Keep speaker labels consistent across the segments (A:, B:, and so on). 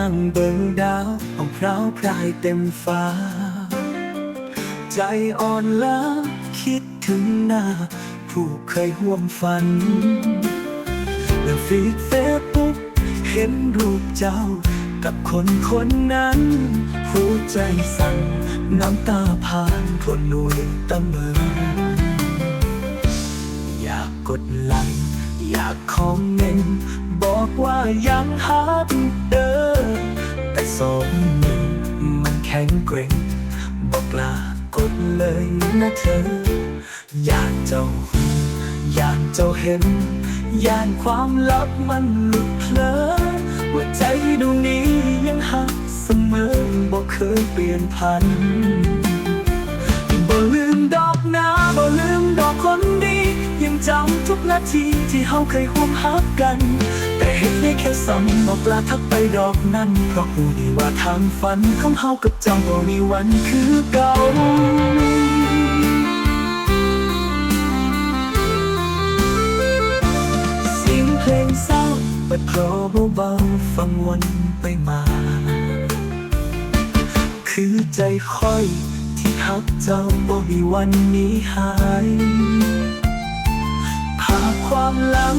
A: นั่งเบิ่งดาวของพราวพรายเต็มฟ้า ใจอ่อนล้าคิดถึงหน้า ผู้เคยห่วมฝันและฟีดเฟซบุ๊กเห็นรูปเจ้า กับคนคนนั้น หัวใจสั่นน้ำตาผ่านทนหนุยตะเมิอยากกดไลค์อยากคอมเมนต์บอกว่ายังฮักเด สองมือมันแข็งเกร็งบอกลากดเลยนะเธอ อยากเจ้า อยากเจ้าเห็นย่านความลับมันหลุดเพลอว่าใจดวงนี้ยังหักเสมอบอกเคยเปลี่ยนพันบ่ลืมดอกนาบ่ลืมดอกคนดี จำทุกนาทีที่เฮาเคยห่วมหักกัน แต่เห็นได้แค่ซ้ำบอกลาทักไปดอกนั้นเพราะหูดีว่าทางฝันของเฮากับเจ้าบ่มีวันคือเก่าเสียงเพลงเศร้าเปิดโปรเบาๆฟังวนไปมา คือใจค่อยที่หักเจ้าบ่มีวันนี้หายาพความหลัง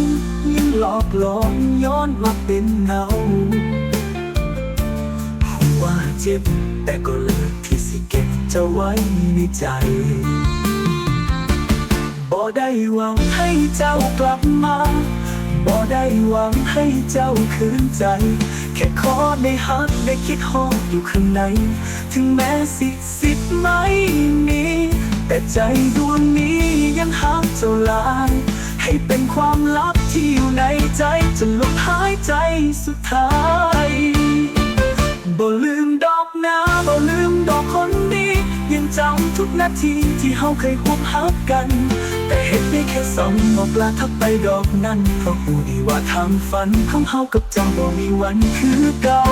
A: ยังหลอกหลอนย้อนมาเป็นเงาหัวเจ็บแต่ก็เลิกที่สิเก็บจ้าไว้ในใจบ่ได้หวังให้เจ้ากลับมาบ่ได้หวังให้เจ้าคืนใจ แค่ขอได้ฮักได้คิดฮอดอยู่ข้างใน ถึงแม้สิสิทธิ์ไม่มีแต่ใจดวงนี้ยังฮักเจ้าลาย ให้เป็นความลับที่อยู่ในใจจนลมหายใจสุดท้ายบ่ลืมดอกนาบ่ลืมดอกคนดียังจำทุกนาทีที่เฮาเคยหวงหักกัน แต่เห็นได้แค่สองบอกลาทักไปดอกนั้น เพราะหูดีว่าทางฝันของเฮากับเจ้าบ่มีวันคือเก่า